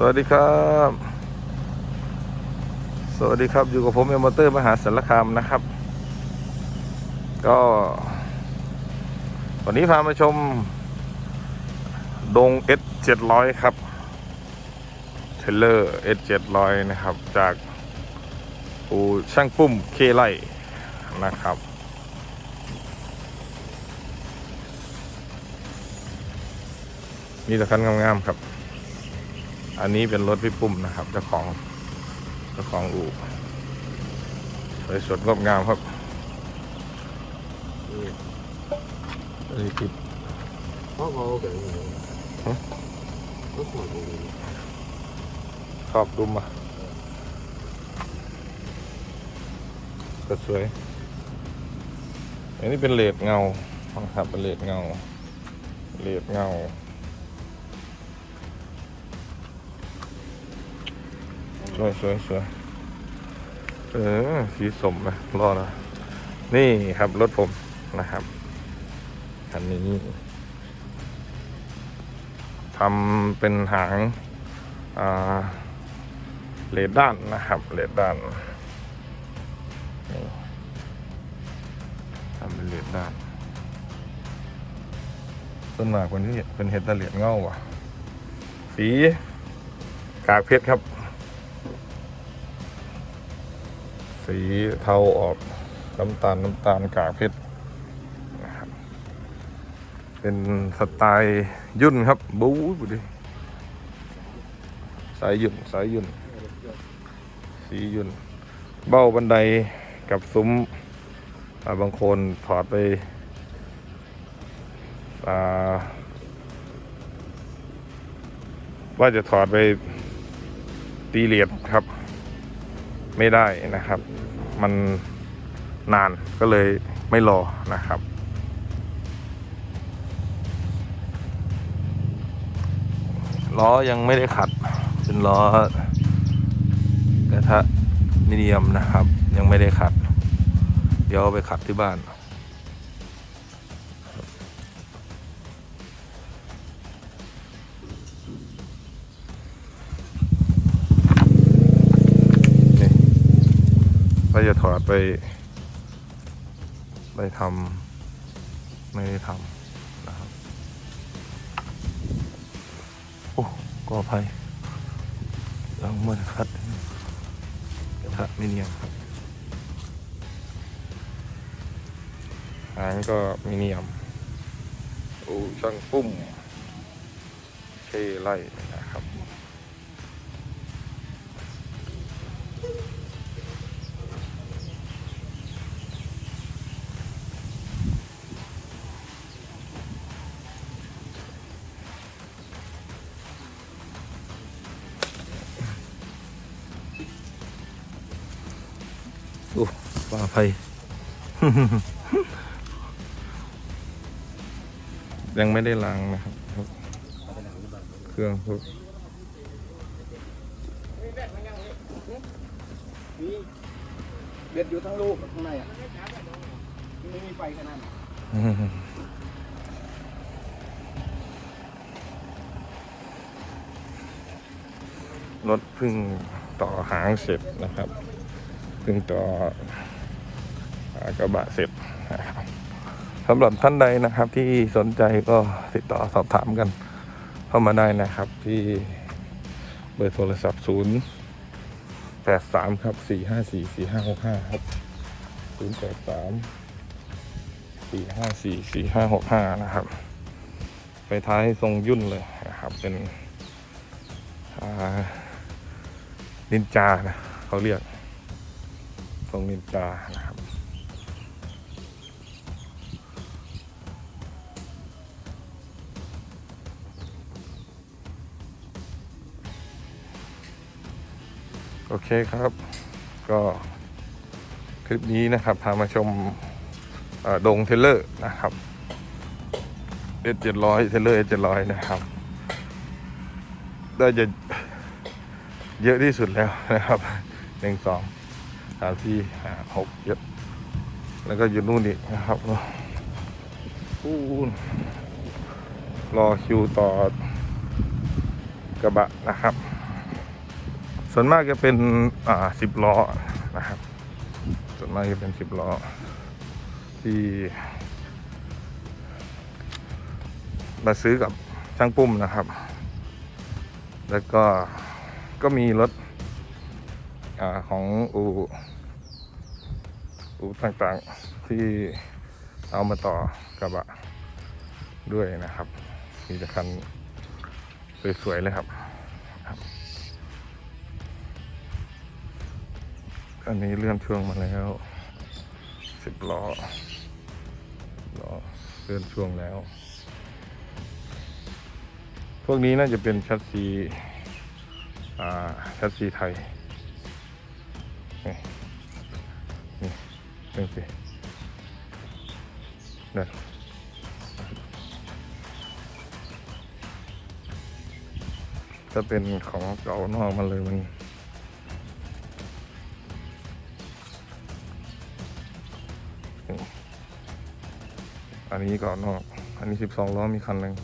สวัสดีครับ สวัสดีครับอยู่กับผมเอมอเตอร์มหาสารคามนะครับ ก็ วันนี้พามาชม ดง S 700ครับเทเลอร์ S 700นะครับ จากอูช่างปุ้มเคไลนะครับ มีแต่คันงามๆครับ อันนี้เป็นรถพี่ปุ้มนะครับเจ้าของเจ้าของอู่สวยสดงดงามครับนี่อันนี้ติดเขาเขาเป็นยังไงฮะเขาสวยตรงนี้ขอบดุมอะก็สวย อันนี้เป็นเลดเงานะครับเป็นเลดเงาเลดเงา วยสวยสวยเออสีสมนะรอดนะนี่ครับรถผมนะครับคันนี้ทำเป็นหางอ่าเลดด้านนะครับเลดด้านทำเป็นเลดด้านต้นหมากคนที่เป็นเห็ดตะเลียดเง่าว่ะ สีกากเพชรครับ สีเทาออกน้ำตาลน้ำตาลกากเพชรเป็นสไตล์ยุ่นครับบู๊ดูดิสายยุ่นสายยุ่น สียุ่น เบ้าบันไดกับซุ้มาบางคนถอดไปว่าจะถอดไปตีเหรียญครับ ไม่ได้นะครับ มันนานก็เลยไม่รอนะครับ ล้อยังไม่ได้ขัด เป็นล้อกระทะมีเดียมนะครับ ยังไม่ได้ขัด เดี๋ยวไปขัดที่บ้าน จะถอดไปไปทำไม่ได้ทำนะครับโอ้ก็อภัยลองมือคัดกระทะไม่เนียมครับหางก็มีเนียมโอ้ช่างปุ้มเคไล่ อ้ปลาไฟยังไม่ได้ล้างนะครับ เครื่องพวกนี่เบ็ดอยู่ทั้งลูกกับข้างในอะไม่มีไฟขนาดนั้นรถเพิ่งต่อหางเสร็จนะครับึ่งต่อหากระบะเสร็จนะครับสำหรับท่านใดนะครับที่สนใจก็ติดต่อสอบถามกันเข้ามาได้นะครับ ที่เบอร์โทรศัพท์ 0 8 3 ครับ 4 5 4 4 5 6 5 ครับ 0 8 3 4 5 4 4 5 6 5 นะครับไฟท้ายทรงยุ่นเลยนะครับ เป็นนินจานะเขาเรียก ทรงนินจานะครับ โอเคครับ ก็คลิปนี้นะครับ พามาชมเอ่อดงเทเลอร์นะครับเอเจ็ดร้อยเทเลอร์เอเจ็ดร้อยนะครับได้จะเยอะที่สุดแล้วนะครับหนึ่งสอง สามสี่ห้าหกเยอะ แล้วก็อยู่นู่นอีกนะครับอู้รอคิวต่อกระบะนะครับ ส่วนมากจะเป็นอ่าสิบล้อนะครับ ส่วนมากจะเป็นสิบล้อ ที่มาซื้อกับช่างปุ้มนะครับ แล้วก็ก็มีรถ อของอูอูต่างๆที่เอามาต่อกระบะด้วยนะครับ มีแต่คันสวยๆเลยครับครับ อันนี้เลื่อนช่วงมาแล้วสิบล้อล้อเลื่อนช่วงแล้ว พวกนี้น่าจะเป็นชัดซีอ่าชัดซีไทย นี่สินี่ยถ้าเป็นของเก่านอกมาเลยมันอันนี้ก่อนนอก อันนี้สิบสองล้อมีคันหนึ่ง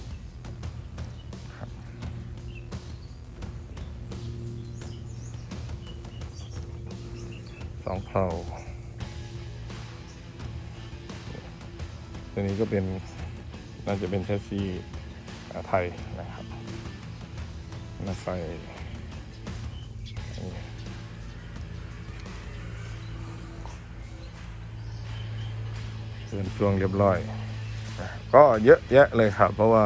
สองเพลา ตัวนี้ก็เป็นน่าจะเป็นแชสซีอ่าไทยนะครับมาใส่อันนี้เดินช่วงเรียบร้อย ก็เยอะแยะเลยครับ เพราะว่า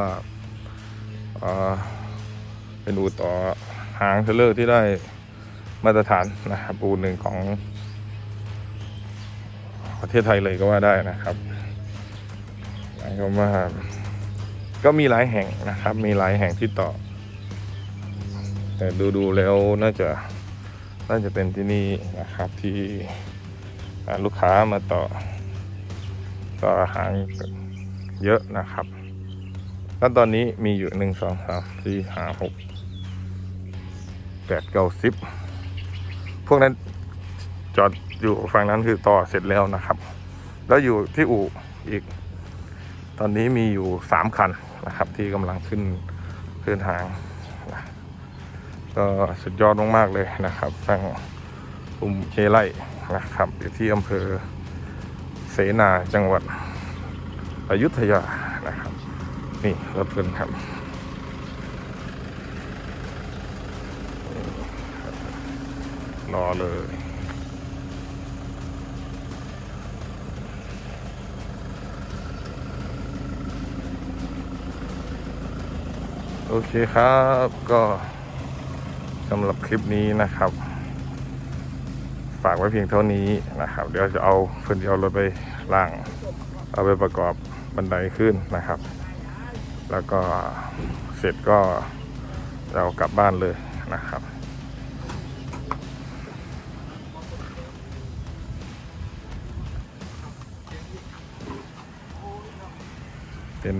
เป็นอู่ต่อหางเทเลอร์ที่ได้มาตรฐานนะครับอู่หนึ่งของประเทศไทยเลยก็ว่าได้นะครับ หมายความว่าก็มีหลายแห่งนะครับ มีหลายแห่งที่ต่อ แต่ดูดูๆแล้วน่าจะน่าจะเป็นที่นี่นะครับที่ลูกค้ามาต่อ ต่อหางเยอะนะครับ แล้วตอนนี้มีอยู่หนึ่งสองสามสี่ห้าหกแปดเก้าสิบพวกนั้นจอดอยู่ฝั่งนั้นคือต่อเสร็จแล้วนะครับ แล้วอยู่ที่อู่อีก ตอนนี้มีอยู่สามคันนะครับ ที่กำลังขึ้นขึ้นหางนะก็สุดยอดมากๆเลยนะครับทางกลุ่มเคไลนะครับ อยู่ที่อำเภอเสนาจังหวัดอยุธยานะครับ นี่รถเพื่อนครับรอเลย เคครับก็สำหรับคลิปนี้นะครับ ฝากไว้เพียงเท่านี้นะครับ เดี๋ยวจะเอาเพื่อนจะเอารถไปล่าง เอาไปประกอบบันไดขึ้นนะครับ แล้วก็เสร็จก็เรากลับบ้านเลยนะครับเป็น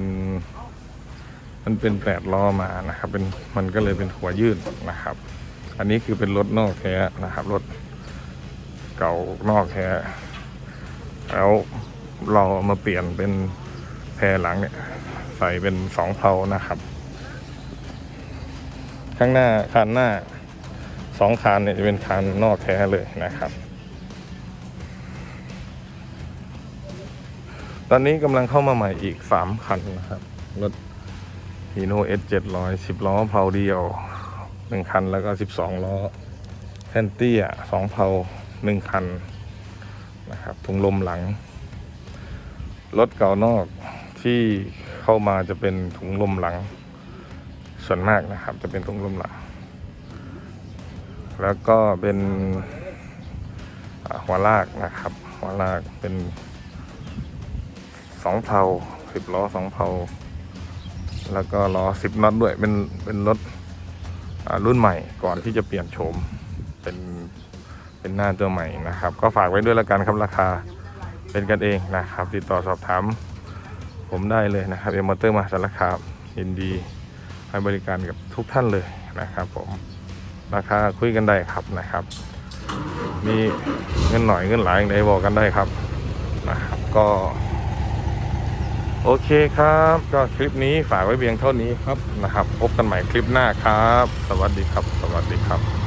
มันเป็นแปดล้อมานะครับเป็นมันก็เลยเป็นหัวยื่นนะครับ อันนี้คือเป็นรถนอกแท้นะครับรถเก่านอกแท้แล้วเราเอามาเปลี่ยนเป็นแพรหลังเนี่ยใส่เป็นสองเพลานะครับ ข้างหน้าคันหน้าสองคันเนี่ยจะเป็นคันนอกแท้เลยนะครับตอนนี้กำลังเข้ามาใหม่อีกสามคันนะครับรถ ฮีโน่เอสเจ็ดร้อยสิบล้อเพาเดียวหนึ่งคันแล้วก็สิบสองล้อแพนตี้ยสองเพาหนึ่งคันนะครับถุงลมหลัง รถเก่านอกที่เข้ามาจะเป็นถุงลมหลัง ส่วนมากนะครับ จะเป็นถุงลมหลัง แล้วก็เป็นหัวลากนะครับ หัวลากเป็นสองเพาสิบล้อสองเพา แล้วก็ล้อสิบน็อตด้วยเป็นเป็นรถรุ่นใหม่ก่อนที่จะเปลี่ยนโฉมเป็นเป็นหน้าตัวใหม่นะครับ ก็ฝากไว้ด้วยแล้วกันครับราคาเป็นกันเองนะครับ ติดต่อสอบถามผมได้เลยนะครับเอ็มมอเตอร์มาสารคามยินดีให้บริการกับทุกท่านเลยนะครับผมราคาคุยกันได้ครับนะครับ มีเงินหน่อยเงินหลายอย่างไรบอกกันได้ครับนะครับก็ โอเคครับ ก็คลิปนี้ฝากไว้เพียงเท่านี้ครับนะครับ พบกันใหม่คลิปหน้าครับ สวัสดีครับ สวัสดีครับ